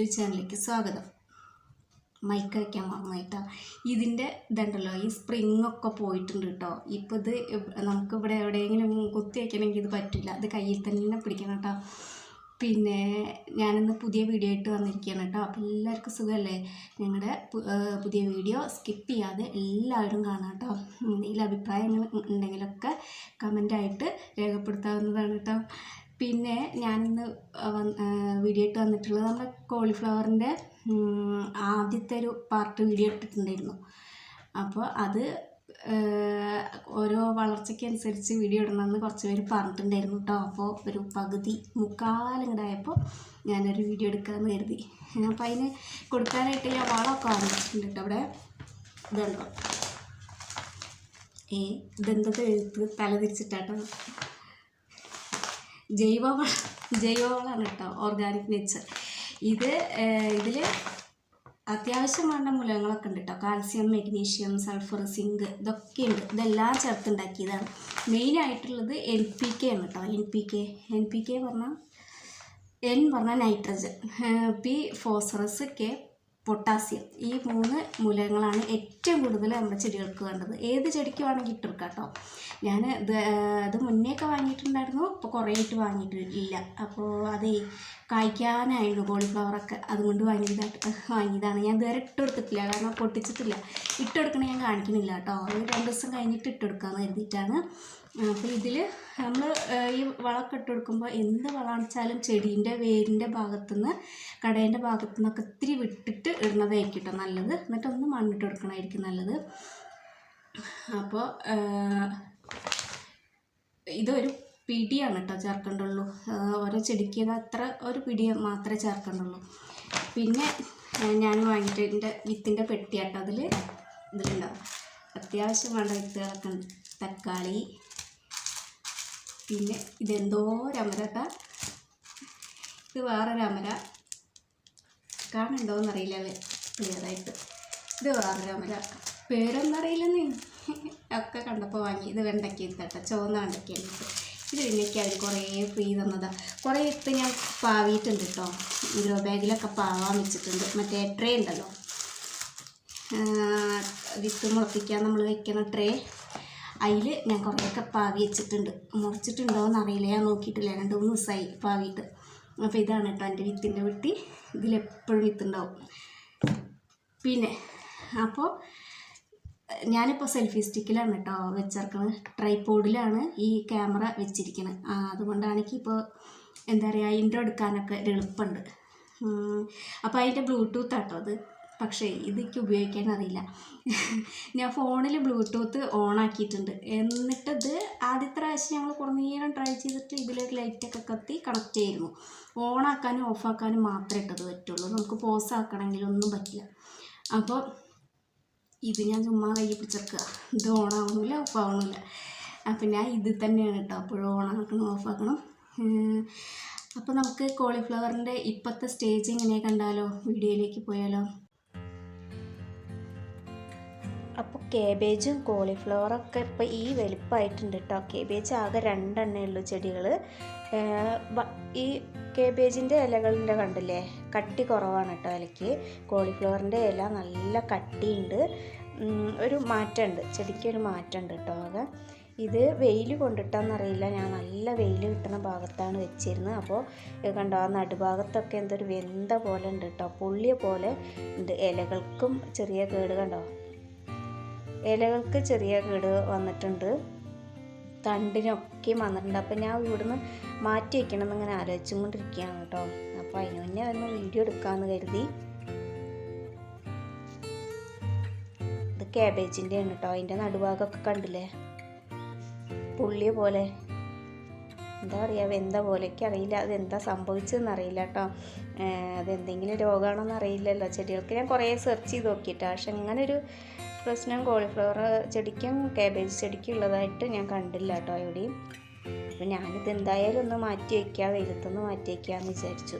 YouTube ചാനലിലേക്ക് സ്വാഗതം. Mic വയ്ക്കാൻ മറന്നായിട്ടാ ഇതിന്റെ ഇതുണ്ടല്ലോ ഈ സ്പ്രിങ് ഒക്കെ പോയിട്ടുണ്ട് കേട്ടോ ഇപ്പോൾ ഇത് നമുക്ക് ഇവിടെ എവിടെയെങ്കിലും കുത്തി വയ്ക്കണമെങ്കിൽ ഇത് പറ്റില്ല. ഇത് കയ്യിൽ തന്നെ പിടിക്കണം കേട്ടോ പിന്നെ ഞാനിന്ന് പുതിയ വീഡിയോ ആയിട്ട് വന്നിരിക്കുകയാണ് കേട്ടോ അപ്പോൾ എല്ലാവർക്കും സുഖമല്ലേ? ഞങ്ങളുടെ പുതിയ വീഡിയോ സ്കിപ്പ് ചെയ്യാതെ എല്ലാവരും കാണാം കേട്ടോ എന്തെങ്കിലും അഭിപ്രായങ്ങൾ ഉണ്ടെങ്കിലൊക്കെ കമന്റായിട്ട് രേഖപ്പെടുത്താവുന്നതാണ് കേട്ടോ പിന്നെ ഞാനിന്ന് വീഡിയോ ഇട്ട് വന്നിട്ടുള്ളത് നമ്മുടെ കോളിഫ്ലവറിന്റെ ആദ്യത്തെ ഒരു പാർട്ട് വീഡിയോ ഇട്ടിട്ടുണ്ടായിരുന്നു. അപ്പോൾ അത് ഓരോ വളർച്ചയ്ക്കനുസരിച്ച് വീഡിയോ ഇടണമെന്ന് കുറച്ച് പേര് പറഞ്ഞിട്ടുണ്ടായിരുന്നു കേട്ടോ. അപ്പോൾ ഒരു പകുതി മുക്കാലിങ്ങടായപ്പോൾ ഞാനൊരു വീഡിയോ എടുക്കാമെന്ന് കരുതി. അപ്പോൾ അതിന് കൊടുക്കാനായിട്ട് ഞാൻ വളമൊക്കെ വാങ്ങിച്ചിട്ടുണ്ട് കേട്ടോ അവിടെ ഇതുണ്ടോ? ഏ ഇതെന്തത് എഴുത്ത് തല തിരിച്ചിട്ടാട്ടോ ജൈവവളം ജൈവവളമാണ് കേട്ടോ ഓർഗാനിക് നേച്ചർ ഇത് ഇതിൽ അത്യാവശ്യം വേണ്ട മൂലകങ്ങളൊക്കെ ഉണ്ട് കേട്ടോ. കാൽസ്യം മെഗ്നീഷ്യം സൾഫർ സിങ്ക് ഇതൊക്കെ ഉണ്ട്. ഇതെല്ലാം ചേർത്തുണ്ടാക്കിയതാണ് മെയിനായിട്ടുള്ളത് എൻ പി കെ ആണ് കേട്ടോ. N P K N P K പറഞ്ഞാൽ എൻ പറഞ്ഞാൽ nitrogen P phosphorus K potassium. ഈ മൂന്ന് മൂലകങ്ങളാണ് ഏറ്റവും കൂടുതൽ നമ്മുടെ ചെടികൾക്ക് വേണ്ടത്. ഏത് ചെടിക്ക് വേണമെങ്കിൽ ഇട്ടെടുക്കാം കേട്ടോ ഞാൻ ഇത് ഇത് മുന്നേയൊക്കെ വാങ്ങിയിട്ടുണ്ടായിരുന്നു. ഇപ്പോൾ കുറേ ആയിട്ട് വാങ്ങിയിട്ടില്ല. അപ്പോൾ അതേ കായ്ക്കാനായിരുന്നു കോളിഫ്ലവറൊക്കെ അതുകൊണ്ട് വാങ്ങിയതായിട്ട് വാങ്ങിയതാണ്. ഞാൻ ഇതുവരെ ഇട്ട് കൊടുത്തിട്ടില്ല. കാരണം പൊട്ടിച്ചിട്ടില്ല. ഇട്ട് കൊടുക്കണ ഞാൻ കാണിക്കുന്നില്ല കേട്ടോ ഒരു രണ്ട് ദിവസം കഴിഞ്ഞിട്ട് ഇട്ട് കൊടുക്കാമെന്ന് കരുതിയിട്ടാണ്. അപ്പോൾ ഇതിൽ നമ്മൾ ഈ വളമൊക്കെ കൊടുക്കുമ്പോൾ എന്ത് വളമാണെന്ന് വെച്ചാലും ചെടീന്റെ വേരിന്റെ ഭാഗത്തുനിന്ന് കടേന്റെ ഭാഗത്തു നിന്നൊക്കെ ഇത്തിരി വിട്ടിട്ട് ഇടുന്നതായിരിക്കും കേട്ടോ നല്ലത്. എന്നിട്ട് ഒന്ന് മണ്ണിട്ട് കൊടുക്കണമായിരിക്കും നല്ലത്. അപ്പോൾ ഇതൊരു പിടിയാണ് കേട്ടോ ചേർക്കേണ്ടുള്ളൂ. ഓരോ ചെടിക്ക് അത്ര ഒരു പിടി മാത്രമേ ചേർക്കേണ്ടുള്ളൂ. പിന്നെ ഞാൻ വാങ്ങിയിട്ടതിന്റെ വിത്തിന്റെ പെട്ടിയാട്ടോ അതിൽ ഇതിലുണ്ടാവും അത്യാവശ്യം വേണ്ട വിത്തുകളൊക്കെ തക്കാളി പിന്നെ ഇതെന്തോ ഒരമര ഇത് വേറെ അമര. കാണുന്നുണ്ടോയെന്ന് എന്നറിയില്ല ക്ലിയറായിട്ട്. ഇത് വേറെ രമര പേരൊന്നും അറിയില്ലെന്നേ ഒക്കെ കണ്ടപ്പോൾ വാങ്ങി. ഇത് വെണ്ടയ്ക്ക ഇട്ടെ ചുവന്ന വെണ്ടയ്ക്ക ഇത് പിന്നേക്ക് കുറേ ഫ്രീ തന്നതാണ് കുറേ ഇത്ത് ഞാൻ പാവിയിട്ടുണ്ട് കേട്ടോ ഗ്രോ ബാഗിലൊക്കെ പാവാൻ വെച്ചിട്ടുണ്ട്. മറ്റേ ട്രേ ഉണ്ടല്ലോ. വിത്ത് മുളപ്പിക്കാൻ നമ്മൾ വെക്കുന്ന ട്രേ. അതിൽ ഞാൻ കുറേയൊക്കെ പാവി വെച്ചിട്ടുണ്ട്. മുറിച്ചിട്ടുണ്ടോ എന്ന് അറിയില്ല. ഞാൻ നോക്കിയിട്ടില്ല. രണ്ട് മൂന്ന് ദിവസമായി പാവിയിട്ട്. അപ്പോൾ ഇതാണ് കേട്ടോ എന്റെ വിത്തിന്റെ വെട്ടി ഇതിലെപ്പോഴും വിത്തുണ്ടാവും. പിന്നെ അപ്പോൾ ഞാനിപ്പോൾ സെൽഫി സ്റ്റിക്കിലാണ് കേട്ടോ വെച്ചിരിക്കുന്നത് ട്രൈപോഡിലാണ് ഈ ക്യാമറ വെച്ചിരിക്കുന്നത് അതുകൊണ്ടാണ് എനിക്കിപ്പോൾ എന്താ പറയുക ഇൻട്രോ എടുക്കാനൊക്കെ എളുപ്പമുണ്ട് അപ്പോൾ അതിന്റെ ബ്ലൂടൂത്ത് ആട്ടോ അത്. പക്ഷേ ഇതെനിക്ക് ഉപയോഗിക്കാൻ അറിയില്ല ഞാൻ ഫോണിൽ ബ്ലൂടൂത്ത് ഓൺ ആക്കിയിട്ടുണ്ട് എന്നിട്ടത് ആദ്യത്തെ പ്രാവശ്യം ഞങ്ങൾ കുറേ നേരം ട്രൈ ചെയ്തിട്ട് ഇതിലൊരു ലൈറ്റൊക്കെ കത്തി കണക്ട് ചെയ്യുന്നു ഓണാക്കാനും ഓഫാക്കാനും മാത്രമേ ഇട്ടത് പറ്റുള്ളൂ. നമുക്ക് പോസ് ആക്കണമെങ്കിലൊന്നും പറ്റില്ല. അപ്പോൾ ഇത് ഞാൻ ചുമ്മാ കൈ പിടിച്ചെടുക്കുക ഇത് ഓഫ് ആവുന്നില്ല അപ്പം ഞാൻ ഇത് തന്നെയാണ് കേട്ടോ അപ്പോഴും ഓഫ് ആക്കണം അപ്പോൾ നമുക്ക് കോളിഫ്ലവറിന്റെ ഇപ്പോഴത്തെ സ്റ്റേജ് എങ്ങനെയാണ് കണ്ടാലോ? വീഡിയോയിലേക്ക് പോയാലോ? അപ്പോൾ കേബേജും കോളിഫ്ലവറൊക്കെ ഇപ്പോൾ ഈ വലിപ്പമായിട്ടുണ്ട് കേട്ടോ കേബേജ് ആകെ രണ്ടെണ്ണേ ഉള്ളൂ ചെടികൾ ഈ കേബേജിന്റെ ഇലകളുടെ കണ്ടില്ലേ? കട്ടി കുറവാണ് കേട്ടോ ഇലയ്ക്ക്. കോളിഫ്ലവറിന്റെ ഇല നല്ല കട്ടിയുണ്ട്. ഒരു മാറ്റമുണ്ട് ചെടിക്ക് ഒരു മാറ്റമുണ്ട് കേട്ടോ ആകെ. ഇത് വെയിൽ കൊണ്ടിട്ടാന്നറിയില്ല ഞാൻ നല്ല വെയിൽ കിട്ടുന്ന ഭാഗത്താണ് വെച്ചിരുന്നത്. അപ്പോൾ കണ്ടോ ആ നടുഭാഗത്തൊക്കെ എന്തൊരു വെന്ത പോലെ ഉണ്ട് കേട്ടോ പുള്ളിയെ പോലെ ഉണ്ട്. ഇലകൾക്കും ചെറിയ കേട് കണ്ടോ? ഇലകൾക്ക് ചെറിയ കേട് വന്നിട്ടുണ്ട്. തണ്ടിനൊക്കെ വന്നിട്ടുണ്ട്. അപ്പം ഞാൻ ഇവിടുന്ന് മാറ്റി വയ്ക്കണം എന്നിങ്ങനെ ആലോചിച്ചും കൊണ്ടിരിക്കുകയാണ് കേട്ടോ. അപ്പോൾ അതിന് മുന്നേ ഒന്ന് വീഡിയോ എടുക്കാമെന്ന് കരുതി. ഇത് ക്യാബേജിന്റെ ആണ് കേട്ടോ. അതിന്റെ നടുഭാഗമൊക്കെ കണ്ടില്ലേ? പുള്ളിയ പോലെ. എന്താ പറയുക വെന്ത പോലെയൊക്കെ അറിയില്ല. അതെന്താ സംഭവിച്ചതെന്ന് അറിയില്ല കേട്ടോ. അതെന്തെങ്കിലും രോഗമാണോന്ന് അറിയില്ലല്ലോ. ചെടികൾക്ക് ഞാൻ കുറേ സെർച്ച് ചെയ്ത് നോക്കിയിട്ടാണ് പക്ഷെ അങ്ങനെ ഒരു പ്രശ്നം കോളിഫ്ലവർ ചെടിക്കും കാബേജ് ചെടിക്കും ഉള്ളതായിട്ട് ഞാൻ കണ്ടില്ല കേട്ടോ എവിടെയും. അപ്പം ഞാനിത് എന്തായാലും ഒന്ന് മാറ്റി വയ്ക്കാം വെയിലത്തൊന്ന് മാറ്റി വയ്ക്കാമെന്ന് വിചാരിച്ചു.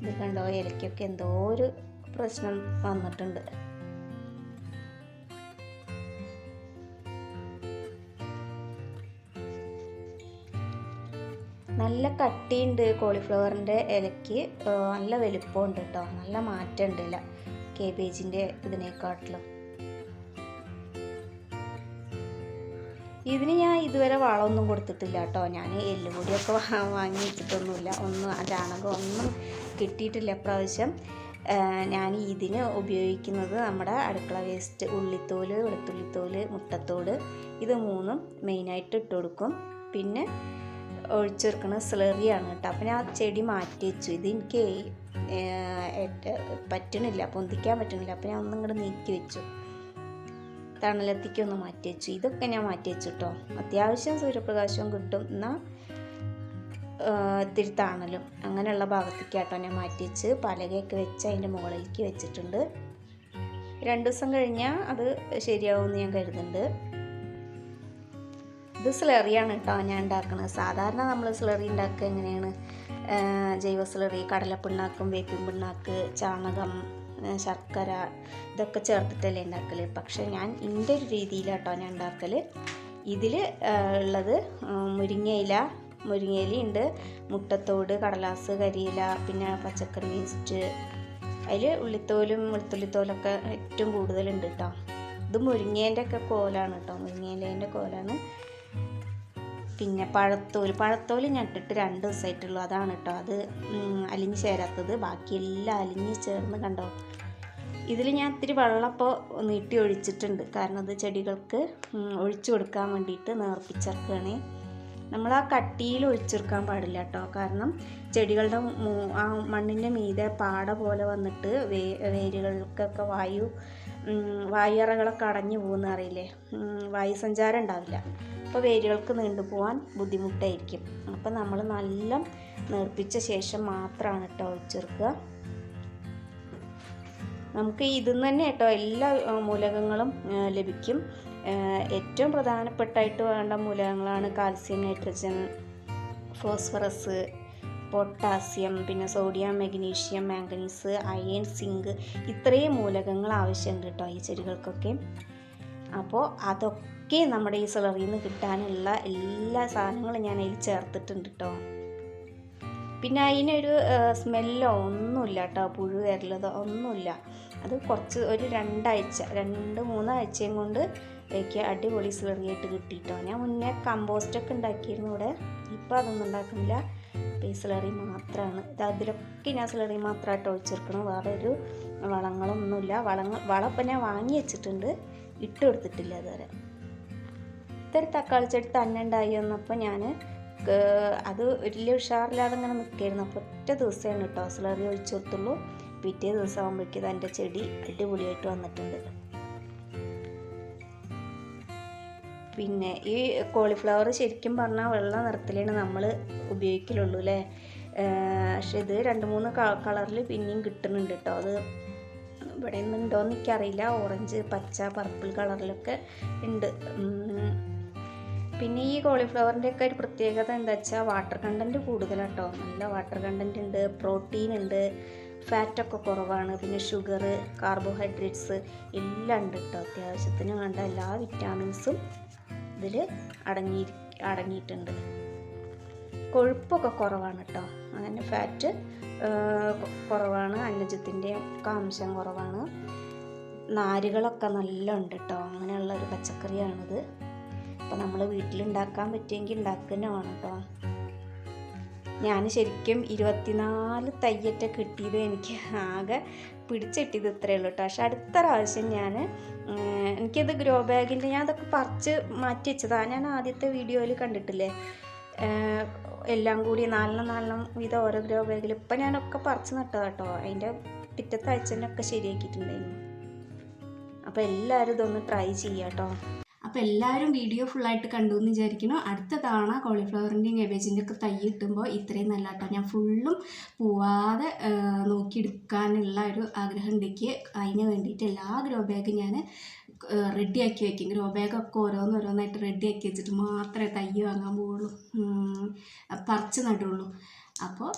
ഇത് കണ്ടോ ഇലയ്ക്കൊക്കെ എന്തോ ഒരു പ്രശ്നം വന്നിട്ടുണ്ട്. നല്ല കട്ടിയുണ്ട് കോളിഫ്ലവറിന്റെ ഇലയ്ക്ക്. നല്ല വലുപ്പമുണ്ട് കേട്ടോ നല്ല മാറ്റമുണ്ട് ഇല. കേബേജിന്റെ ഇതിനെക്കാട്ടിലും. ഇതിന് ഞാൻ ഇതുവരെ വളമൊന്നും കൊടുത്തിട്ടില്ല കേട്ടോ ഞാൻ എല്ലുപൊടിയൊക്കെ വാങ്ങി വെച്ചിട്ടൊന്നുമില്ല. ഒന്നും ചാണകം ഒന്നും കിട്ടിയിട്ടില്ല പ്രാവശ്യം ഞാൻ ഇതിന് ഉപയോഗിക്കുന്നത് നമ്മുടെ അടുക്കള വേസ്റ്റ് ഉള്ളിത്തോൽ വെളുത്തുള്ളിത്തോൽ മുട്ടത്തോട്. ഇത് മൂന്നും മെയിനായിട്ട് ഇട്ട് കൊടുക്കും. പിന്നെ ഒഴിച്ചെടുക്കണ സ്ലറിയാണ് കേട്ടോ. അപ്പം ഞാൻ ചെടി മാറ്റി വെച്ചു. ഇത് എനിക്ക് പറ്റണില്ല പൊന്തിക്കാൻ പറ്റണില്ല. അപ്പം ഞാൻ ഒന്നും കൂടെ നീക്കി വെച്ചു. തണലത്തേക്കൊന്ന് മാറ്റി വെച്ചു. ഇതൊക്കെ ഞാൻ മാറ്റി വെച്ചു കേട്ടോ. അത്യാവശ്യം സൂര്യപ്രകാശവും കിട്ടും. എന്നാൽ ഇത്തിരി തണലും അങ്ങനെയുള്ള ഭാഗത്തേക്ക് കേട്ടോ ഞാൻ മാറ്റി വെച്ച്. പലകയൊക്കെ വെച്ച് അതിന്റെ മുകളിലേക്ക് വെച്ചിട്ടുണ്ട്. രണ്ട് ദിവസം കഴിഞ്ഞാൽ അത് ശരിയാവുമെന്ന് ഞാൻ കരുതുന്നുണ്ട്. ഇത് സ്ലറിയാണ് കേട്ടോ ഞാൻ ഉണ്ടാക്കുന്നത് സാധാരണ നമ്മൾ സ്ലറി ഉണ്ടാക്കുക എങ്ങനെയാണ്? ജൈവ സ്ലറി കടലപ്പിണ്ണാക്കും വേപ്പിൻ പിണ്ണാക്ക് ചാണകം ശർക്കര ഇതൊക്കെ ചേർത്തിട്ടല്ലേ ഉണ്ടാക്കൽ പക്ഷേ ഞാൻ എന്റെ ഒരു രീതിയിലാട്ടോ ഞാൻ ഉണ്ടാക്കൽ ഇതിൽ ഉള്ളത് മുരിങ്ങയില മുരിങ്ങയില ഉണ്ട് മുട്ടത്തോട് കടലാസ് കരിയില പിന്നെ പച്ചക്കറി വേസ്റ്റ് അതിൽ ഉള്ളിത്തോലും വെളുത്തുള്ളിത്തോലൊക്കെ ഏറ്റവും കൂടുതലുണ്ട് കേട്ടോ ഇത് മുരിങ്ങേന്റെ ഒക്കെ കോലാണ് കേട്ടോ മുരിങ്ങയിലേന്റെ കോലാണ് പിന്നെ പഴത്തോൽ പഴത്തോൽ ഞട്ടിട്ട് രണ്ട് ദിവസമായിട്ടുള്ളൂ അതാണ് കേട്ടോ അത് അലിഞ്ഞ് ചേരാത്തത്. ബാക്കിയെല്ലാം അലിഞ്ഞ് ചേർന്ന് കണ്ടോ? ഇതിൽ ഞാൻ ഇത്തിരി വെള്ളം ഇപ്പോൾ നീട്ടി ഒഴിച്ചിട്ടുണ്ട്. കാരണം അത് ചെടികൾക്ക് ഒഴിച്ചു കൊടുക്കാൻ വേണ്ടിയിട്ട് നേർപ്പിച്ചിറക്കുകയാണ് നമ്മൾ ആ കട്ടിയിൽ ഒഴിച്ചെടുക്കാൻ പാടില്ല കേട്ടോ. കാരണം ചെടികളുടെ ആ മണ്ണിന്റെ മീതെ പാട പോലെ വന്നിട്ട് വേ വേരുകൾക്കൊക്കെ വായു വായുറകളൊക്കെ അടഞ്ഞു പോകുന്ന അറിയില്ലേ? വായുസഞ്ചാരം ഉണ്ടാവില്ല. അപ്പോൾ വേരുകൾക്ക് നീണ്ടുപോകാൻ ബുദ്ധിമുട്ടായിരിക്കും. അപ്പോൾ നമ്മൾ നല്ല നേർപ്പിച്ച ശേഷം മാത്രമാണ് കേട്ടോ ഒഴിച്ചെടുക്കുക. നമുക്ക് ഇതിൽ നിന്ന് തന്നെ കേട്ടോ എല്ലാ മൂലകങ്ങളും ലഭിക്കും. ഏറ്റവും പ്രധാനപ്പെട്ടായിട്ട് വേണ്ട മൂലകങ്ങളാണ് കാൽസ്യം നൈട്രജൻ ഫോസ്ഫറസ് പൊട്ടാസ്യം പിന്നെ sodium magnesium manganese iron zinc ഇത്രയും മൂലകങ്ങൾ ആവശ്യമുണ്ട് കേട്ടോ ഈ ചെടികൾക്കൊക്കെ. അപ്പോൾ അതൊക്കെ നമ്മുടെ ഈ സിലറിയിൽ നിന്ന് കിട്ടാനുള്ള എല്ലാ സാധനങ്ങളും ഞാൻ അതിൽ ചേർത്തിട്ടുണ്ട് കേട്ടോ. പിന്നെ അതിനൊരു സ്മെല്ലോ ഒന്നുമില്ല കേട്ടോ പുഴു വരലതോ ഒന്നുമില്ല. അത് കുറച്ച് ഒരു രണ്ടാഴ്ച രണ്ട് മൂന്നാഴ്ചയും കൊണ്ട് എനിക്ക് അടിപൊളി സ്ലറിയായിട്ട് കിട്ടിയിട്ടോ. ഞാൻ മുന്നേ കമ്പോസ്റ്റൊക്കെ ഉണ്ടാക്കിയിരുന്നു ഇവിടെ. ഇപ്പോൾ അതൊന്നും ഉണ്ടാക്കുന്നില്ല. ഈ സ്ലറി മാത്രമാണ് ഇത് അതിലൊക്കെ ഞാൻ സ്ലറി മാത്രമായിട്ട് ഒഴിച്ചെടുക്കണം വേറെ ഒരു വളങ്ങളൊന്നുമില്ല. വളങ്ങൾ വളം ഞാൻ വാങ്ങി വെച്ചിട്ടുണ്ട്. ഇട്ട് കൊടുത്തിട്ടില്ല അതുവരെ ഇത്തിരി തക്കാളി ചെടി തന്നെ ഉണ്ടായി വന്നപ്പോൾ ഞാൻ അത് വലിയ ഉഷാറില്ലാതെ ഇങ്ങനെ നിൽക്കായിരുന്നു. അപ്പോൾ ഒറ്റ ദിവസമാണ് കേട്ടോ സ്ലറി ഒഴിച്ചു കൊടുത്തുള്ളൂ. പിറ്റേ ദിവസം ആകുമ്പോഴേക്കും എന്റെ ചെടി അടിപൊളിയായിട്ട് വന്നിട്ടുണ്ട്. പിന്നെ ഈ കോളിഫ്ലവർ ശരിക്കും പറഞ്ഞാൽ വെള്ള നിറത്തിലാണ് നമ്മൾ ഉപയോഗിക്കലുള്ളൂ അല്ലേ? പക്ഷെ ഇത് രണ്ട് മൂന്ന് കളറിൽ പിന്നെയും കിട്ടുന്നുണ്ട് കേട്ടോ. അത് ഇവിടെ നിന്നുണ്ടോയെന്ന് എനിക്കറിയില്ല. ഓറഞ്ച് പച്ച പർപ്പിൾ കളറിലൊക്കെ ഉണ്ട്. പിന്നെ ഈ കോളിഫ്ലവറിന്റെ ഒക്കെ ഒരു പ്രത്യേകത എന്താ വെച്ചാൽ വാട്ടർ കണ്ടന്റ് കൂടുതലാട്ടോ. നല്ല വാട്ടർ കണ്ടന്റ് ഉണ്ട് പ്രോട്ടീൻ ഉണ്ട്. ഫാറ്റൊക്കെ കുറവാണ്. പിന്നെ ഷുഗർ കാർബോഹൈഡ്രേറ്റ്സ് എല്ലാം ഉണ്ട് കേട്ടോ അത്യാവശ്യത്തിന്. വേണ്ട എല്ലാ വിറ്റാമിൻസും ഇതിൽ അടങ്ങി അടങ്ങിയിട്ടുണ്ട്. കൊഴുപ്പൊക്കെ കുറവാണ് കേട്ടോ അങ്ങനെ ഫാറ്റ് കുറവാണ്. അന്നജത്തിന്റെ ഒക്കെ അംശം കുറവാണ്. നാരുകളൊക്കെ നല്ല ഉണ്ട് കേട്ടോ അങ്ങനെയുള്ള ഒരു പച്ചക്കറിയാണിത്. അപ്പോൾ നമ്മൾ വീട്ടിലുണ്ടാക്കാൻ പറ്റുമെങ്കിൽ ഉണ്ടാക്കുന്നതാണ് കേട്ടോ ഞാൻ ശരിക്കും ഇരുപത്തിനാല് തയ്യറ്റ കിട്ടിയത് എനിക്ക് ആകെ പിടിച്ചിട്ടിത് ഇത്രയേ ഉള്ളൂ കേട്ടോ പക്ഷെ അടുത്ത പ്രാവശ്യം ഞാൻ എനിക്കത് ഗ്രോ ബാഗിന്റെ ഞാൻ അതൊക്കെ പറിച്ച് മാറ്റി വെച്ചതാണ് ഞാൻ ആദ്യത്തെ വീഡിയോയിൽ കണ്ടിട്ടില്ലേ? എല്ലാം കൂടി നാലെണ്ണം നാലെണ്ണം വീതം ഓരോ ഗ്രോ ബാഗിൽ. ഇപ്പം ഞാനൊക്കെ പറിച്ച് നട്ടതാ കേട്ടോ അതിന്റെ പിറ്റത്തെ ആഴ്ച ഒക്കെ ശരിയാക്കിയിട്ടുണ്ടായിരുന്നു. അപ്പോൾ എല്ലാവരും ഇതൊന്ന് ട്രൈ ചെയ്യാം കേട്ടോ അപ്പോൾ എല്ലാവരും വീഡിയോ ഫുള്ളായിട്ട് കണ്ടു എന്ന് വിചാരിക്കുന്നു. അടുത്ത തവണ കോളിഫ്ലവറിന്റെയും കേബേജിന്റെ ഒക്കെ തൈ കിട്ടുമ്പോൾ ഇത്രയും നല്ല കേട്ടോ ഞാൻ ഫുള്ളും പോവാതെ നോക്കിയെടുക്കാനുള്ള ഒരു ആഗ്രഹം ഉണ്ടെങ്കിൽ അതിന് വേണ്ടിയിട്ട് എല്ലാ ഗ്രോ ബാഗും ഞാൻ റെഡി ആക്കി വയ്ക്കും ഗ്രോ ബാഗൊക്കെ ഓരോന്നോരോന്നായിട്ട് ആക്കി വെച്ചിട്ട് മാത്രമേ തൈ വാങ്ങാൻ പോവുള്ളൂ. പറിച്ച് നടുള്ളൂ. അപ്പോൾ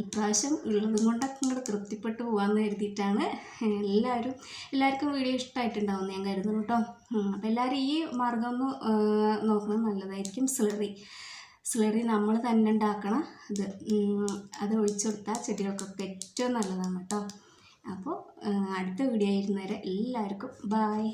ഇപ്രാവശ്യം ഉള്ളതും കൊണ്ടൊക്കെ ഇങ്ങോട്ട് തൃപ്തിപ്പെട്ട് പോകാമെന്ന് കരുതിയിട്ടാണ് എല്ലാവരും എല്ലാവർക്കും വീഡിയോ ഇഷ്ടമായിട്ടുണ്ടാവും ഞാൻ കരുതുന്നു കേട്ടോ അപ്പം എല്ലാവരും ഈ മാർഗം ഒന്ന് നോക്കണം നല്ലതായിരിക്കും. സ്ലറി സ്ലറി നമ്മൾ തന്നെ ഉണ്ടാക്കണം ഇത്. അത് ഒഴിച്ചു കൊടുത്താൽ ചെടികൾക്കൊക്കെ ഏറ്റവും നല്ലതാണ് കേട്ടോ അപ്പോൾ അടുത്ത വീഡിയോ ആയിരുന്നേരെ എല്ലാവർക്കും ബായ്